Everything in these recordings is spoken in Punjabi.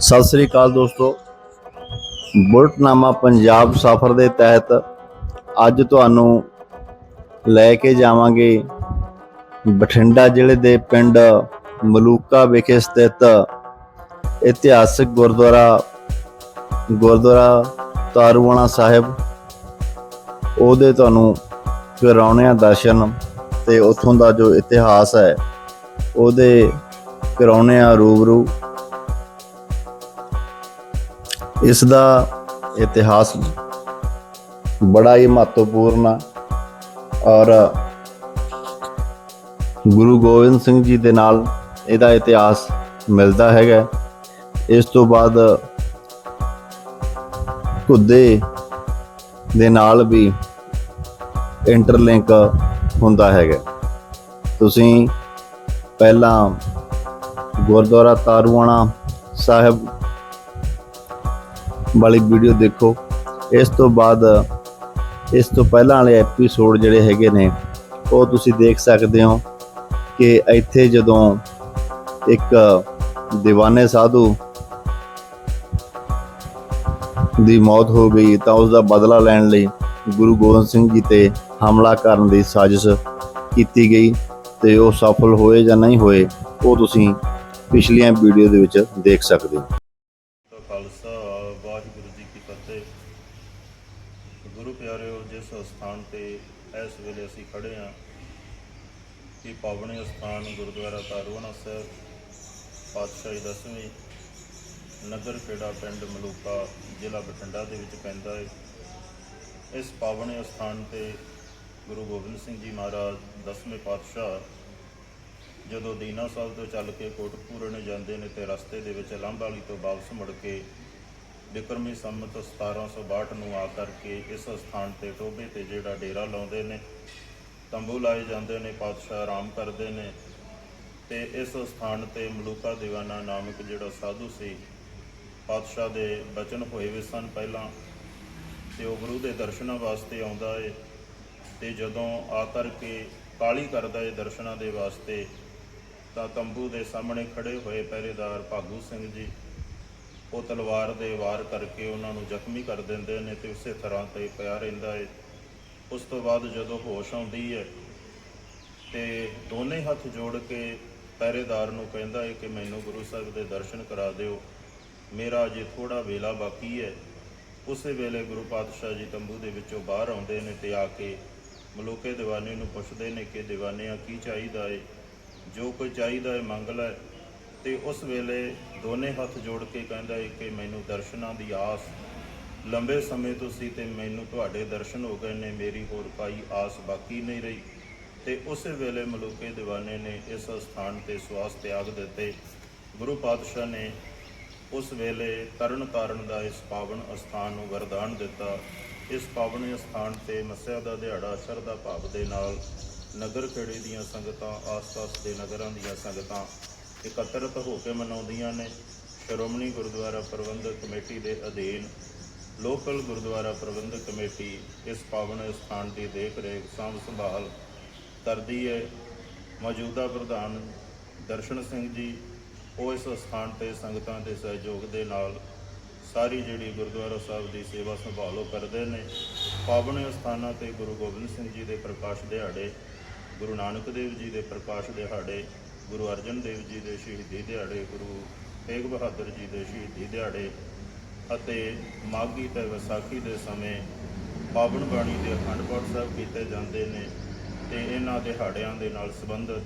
ਸਤਿ ਸ੍ਰੀ ਅਕਾਲ ਦੋਸਤੋ। ਬੁਲਟਨਾਮਾ ਪੰਜਾਬ ਸਫ਼ਰ ਦੇ ਤਹਿਤ ਅੱਜ ਤੁਹਾਨੂੰ ਲੈ ਕੇ ਜਾਵਾਂਗੇ ਬਠਿੰਡਾ ਜ਼ਿਲ੍ਹੇ ਦੇ ਪਿੰਡ ਮਲੂਕਾ ਵਿਖੇ ਸਥਿਤ ਇਤਿਹਾਸਕ ਗੁਰਦੁਆਰਾ ਗੁਰਦੁਆਰਾ ਤਾਰੂਆਣਾ ਸਾਹਿਬ। ਉਹਦੇ ਤੁਹਾਨੂੰ ਕਰਾਉਣੇ ਆ ਦਰਸ਼ਨ ਤੇ ਉੱਥੋਂ ਦਾ ਜੋ ਇਤਿਹਾਸ ਹੈ, ਉਹਦੇ ਕਰਾਉਣੇ ਆ ਰੂਬਰੂ ਇਸ ਦਾ ਇਤਿਹਾਸ ਬੜਾ ਹੀ ਮਹੱਤਵਪੂਰਨ ਆ। ਔਰ ਗੁਰੂ ਗੋਬਿੰਦ ਸਿੰਘ ਜੀ ਦੇ ਨਾਲ ਇਹਦਾ ਇਤਿਹਾਸ ਮਿਲਦਾ ਹੈਗਾ ਇਸ ਤੋਂ ਬਾਅਦ ਕੁੱਦੇ ਦੇ ਨਾਲ ਵੀ ਇੰਟਰਲਿੰਕ ਹੁੰਦਾ ਹੈਗਾ ਤੁਸੀਂ ਪਹਿਲਾਂ ਗੁਰਦੁਆਰਾ ਤਾਰੂਆਣਾ ਸਾਹਿਬ ਵਾਲੀ ਵੀਡੀਓ ਦੇਖੋ। ਇਸ ਤੋਂ ਬਾਅਦ, ਇਸ ਤੋਂ ਪਹਿਲਾਂ ਵਾਲੇ ਐਪੀਸੋਡ ਜਿਹੜੇ ਹੈਗੇ ਨੇ, ਉਹ ਤੁਸੀਂ ਦੇਖ ਸਕਦੇ ਹੋ ਕਿ ਇੱਥੇ ਜਦੋਂ ਇੱਕ دیਵਾਨੇ ਸਾਧੂ ਦੀ ਮੌਤ ਹੋ ਗਈ ਤਾਂ ਉਸ ਦਾ ਬਦਲਾ ਲੈਣ ਲਈ ਗੁਰੂ ਗੋਬਿੰਦ ਸਿੰਘ ਜੀ ਤੇ ਹਮਲਾ ਕਰਨ ਦੀ ਸਾਜ਼ਿਸ਼ ਕੀਤੀ ਗਈ ਤੇ ਉਹ ਸਫਲ ਹੋਏ ਜਾਂ ਨਹੀਂ ਹੋਏ, ਉਹ ਤੁਸੀਂ ਪਿਛਲੀਆਂ ਵੀਡੀਓ ਦੇ ਵਿੱਚ ਦੇਖ ਸਕਦੇ ਹੋ। ਵਾਹਿਗੁਰੂ ਜੀ ਕੀ ਫਤਿਹ। ਗੁਰੂ ਪਿਆਰਿਓ, ਜਿਸ ਸਥਾਨ ਤੇ ਇਸ ਵੇਲੇ ਅਸੀਂ ਖੜੇ ਹਾਂ ਕਿ ਪਾਵਨ ਸਥਾਨ ਗੁਰਦੁਆਰਾ ਤਾਰੂਣਾ ਸਾਹਿਬ, ਪਾਤਸ਼ਾਹੀ ਦਸਵੀਂ ਨਗਰ ਖੇੜਾ ਪਿੰਡ ਮਲੂਕਾ, ਜ਼ਿਲ੍ਹਾ ਬਠਿੰਡਾ ਦੇ ਵਿੱਚ ਪੈਂਦਾ ਹੈ। ਇਸ ਪਾਵਨ ਸਥਾਨ ਤੇ ਗੁਰੂ ਗੋਬਿੰਦ ਸਿੰਘ ਜੀ ਮਹਾਰਾਜ ਦਸਵੇਂ ਪਾਤਸ਼ਾਹ ਜਦੋਂ ਦੀਨਾ ਸਾਹਿਬ ਤੋਂ ਚੱਲ ਕੇ ਕੋਟਕਪੂਰੇ ਜਾਂਦੇ ਨੇ ਤੇ ਰਸਤੇ ਦੇ ਵਿੱਚ ਲੰਬਾਲੀ ਤੋਂ ਵਾਪਸ ਮੁੜ ਕੇ ਬਿਕਰਮੀ ਸੰਮਤ 1762 ਨੂੰ ਆ ਕਰਕੇ ਇਸ ਸਥਾਨ ਤੇ ਟੋਬੇ ਤੇ ਜਿਹੜਾ ਡੇਰਾ ਲਾਉਂਦੇ ਨੇ, ਤੰਬੂ ਲਾਏ ਜਾਂਦੇ ਨੇ, ਪਾਤਸ਼ਾਹ ਆਰਾਮ ਕਰਦੇ ਨੇ ਤੇ ਇਸ ਸਥਾਨ ਤੇ ਮਲੂਕਾ ਦੀਵਾਨਾ ਨਾਮਕ ਜਿਹੜਾ ਸਾਧੂ ਸੀ, ਪਾਤਸ਼ਾਹ ਦੇ ਬਚਨ ਹੋਏ ਵੇ ਸਨ ਪਹਿਲਾਂ ਤੇ ਉਹ ਗੁਰੂ ਦੇ ਦਰਸ਼ਨਾਂ ਵਾਸਤੇ ਆਉਂਦਾ ਏ ਤੇ ਜਦੋਂ ਆ ਕਰਕੇ ਕਾਲੀ ਕਰਦਾ ਏ ਦਰਸ਼ਨਾਂ ਦੇ ਵਾਸਤੇ ਤਾਂ ਤੰਬੂ ਦੇ ਸਾਹਮਣੇ ਖੜੇ ਹੋਏ ਪਹਿਰੇਦਾਰ ਭਾਗੂ ਸਿੰਘ ਜੀ ਉਹ ਤਲਵਾਰ ਦੇ ਵਾਰ ਕਰਕੇ ਉਹਨਾਂ ਨੂੰ ਜ਼ਖਮੀ ਕਰ ਦਿੰਦੇ ਨੇ ਤੇ ਉਸੇ ਤਰ੍ਹਾਂ ਤੇ ਪਿਆ ਰਹਿੰਦਾ ਹੈ ਉਸ ਤੋਂ ਬਾਅਦ ਜਦੋਂ ਹੋਸ਼ ਆਉਂਦੀ ਹੈ ਤੇ ਦੋਨੇ ਹੱਥ ਜੋੜ ਕੇ ਪਹਿਰੇਦਾਰ ਨੂੰ ਕਹਿੰਦਾ ਹੈ ਕਿ ਮੈਨੂੰ ਗੁਰੂ ਸਾਹਿਬ ਦੇ ਦਰਸ਼ਨ ਕਰਾ ਦਿਓ। ਮੇਰਾ ਅਜੇ ਥੋੜਾ ਵੇਲਾ ਬਾਕੀ ਹੈ ਉਸੇ ਵੇਲੇ ਗੁਰੂ ਪਾਤਸ਼ਾਹ ਜੀ ਤੰਬੂ ਦੇ ਵਿੱਚੋਂ ਬਾਹਰ ਆਉਂਦੇ ਨੇ ਤੇ ਆ ਕੇ ਮਲੂਕੇ ਦੀਵਾਨੇ ਨੂੰ ਪੁੱਛਦੇ ਨੇ ਕਿ ਦੀਵਾਨਿਆਂ ਕੀ ਚਾਹੀਦਾ ਏ? ਜੋ ਕੋਈ ਚਾਹੀਦਾ ਏ ਮੰਗ ਲੈ। ਤੇ ਉਸ ਵੇਲੇ ਦੋਨੇ ਹੱਥ ਜੋੜ ਕੇ ਕਹਿੰਦਾ ਏ ਕਿ ਮੈਨੂੰ ਦਰਸ਼ਨਾਂ ਦੀ ਆਸ ਲੰਬੇ ਸਮੇਂ ਤੋਂ ਸੀ ਤੇ ਮੈਨੂੰ ਤੁਹਾਡੇ ਦਰਸ਼ਨ ਹੋ ਗਏ ਨੇ, ਮੇਰੀ ਹੋਰ ਕੋਈ ਆਸ ਬਾਕੀ ਨਹੀਂ ਰਹੀ। ਤੇ ਉਸੇ ਵੇਲੇ ਮਲੂਕੇ ਦੀਵਾਨੇ ਨੇ ਇਸ ਸਥਾਨ ਤੇ ਸਵਾਸ ਤਿਆਗ ਦਿੱਤੇ। ਗੁਰੂ ਪਾਤਸ਼ਾਹ ਨੇ ਉਸ ਵੇਲੇ ਤਰਨ ਤਾਰਨ ਦਾ ਇਸ ਪਾਵਨ ਅਸਥਾਨ ਨੂੰ ਵਰਦਾਨ ਦਿੱਤਾ। ਇਸ ਪਾਵਨ ਅਸਥਾਨ ਤੇ ਮੱਸਿਆ ਦਾ ਦਿਹਾੜਾ, ਸ਼ਰਧਾ ਭਾਵ ਦੇ ਨਾਲ ਨਗਰ ਖੇੜੇ ਦੀਆਂ ਸੰਗਤਾਂ, ਆਸ-ਪਾਸ ਦੇ ਨਗਰਾਂ ਦੀਆਂ ਸੰਗਤਾਂ ਇਕੱਤਰਤ ਹੋ ਕੇ ਮਨਾਉਂਦੀਆਂ ਨੇ, ਸ਼੍ਰੋਮਣੀ ਗੁਰਦੁਆਰਾ ਪ੍ਰਬੰਧਕ ਕਮੇਟੀ ਦੇ ਅਧੀਨ, ਲੋਕਲ ਗੁਰਦੁਆਰਾ ਪ੍ਰਬੰਧਕ ਕਮੇਟੀ ਇਸ ਪਾਵਨ ਸਥਾਨ ਦੀ ਦੇਖ ਰੇਖ ਸਾਂਭ ਸੰਭਾਲ ਕਰਦੀ ਹੈ। ਮੌਜੂਦਾ ਪ੍ਰਧਾਨ ਦਰਸ਼ਨ ਸਿੰਘ ਜੀ ਉਹ ਇਸ ਸਥਾਨ ਤੇ ਸੰਗਤਾਂ ਦੇ ਸਹਿਯੋਗ ਦੇ ਨਾਲ ਸਾਰੀ ਜਿਹੜੀ ਗੁਰਦੁਆਰਾ ਸਾਹਿਬ ਦੀ ਸੇਵਾ ਸੰਭਾਲੋ ਕਰਦੇ ਨੇ। ਪਾਵਨ ਸਥਾਨਾਂ ਤੇ ਗੁਰੂ ਗੋਬਿੰਦ ਸਿੰਘ ਜੀ ਦੇ ਪ੍ਰਕਾਸ਼ ਦਿਹਾੜੇ, ਗੁਰੂ ਨਾਨਕ ਦੇਵ ਜੀ ਦੇ ਪ੍ਰਕਾਸ਼ ਦਿਹਾੜੇ ਗੁਰੂ ਅਰਜਨ ਦੇਵ ਜੀ ਦੇ ਸ਼ਹੀਦੀ ਦਿਹਾੜੇ, ਗੁਰੂ ਤੇਗ ਬਹਾਦਰ ਜੀ ਦੇ ਸ਼ਹੀਦੀ ਦਿਹਾੜੇ ਅਤੇ ਮਾਘੀ ਤੇ ਵਿਸਾਖੀ ਦੇ ਸਮੇਂ ਪਾਵਨ ਬਾਣੀ ਦੇ ਅਖੰਡ ਪਾਠ ਸਾਹਿਬ ਕੀਤੇ ਜਾਂਦੇ ਨੇ ਤੇ ਇਹਨਾਂ ਦਿਹਾੜਿਆਂ ਦੇ ਨਾਲ ਸੰਬੰਧਿਤ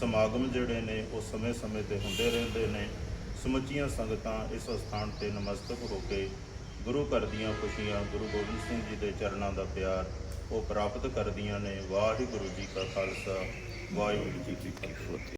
ਸਮਾਗਮ ਜਿਹੜੇ ਨੇ, ਉਹ ਸਮੇਂ-ਸਮੇਂ ਤੇ ਹੁੰਦੇ ਰਹਿੰਦੇ ਨੇ। ਸਮੁੱਚੀਆਂ ਸੰਗਤਾਂ ਇਸ ਸਥਾਨ ਤੇ ਨਮਸਤਕ ਹੋ ਕੇ ਗੁਰੂ ਘਰ ਦੀਆਂ ਖੁਸ਼ੀਆਂ, ਗੁਰੂ ਗੋਬਿੰਦ ਸਿੰਘ ਜੀ ਦੇ ਚਰਨਾਂ ਦਾ ਪਿਆਰ ਉਹ ਪ੍ਰਾਪਤ ਕਰਦੀਆਂ ਨੇ। ਵਾਹਿਗੁਰੂ ਜੀ ਕਾ ਖਾਲਸਾ, ਵਾਹਿਗੁਰੂ ਜੀ ਕੀ ਫਤਿਹ।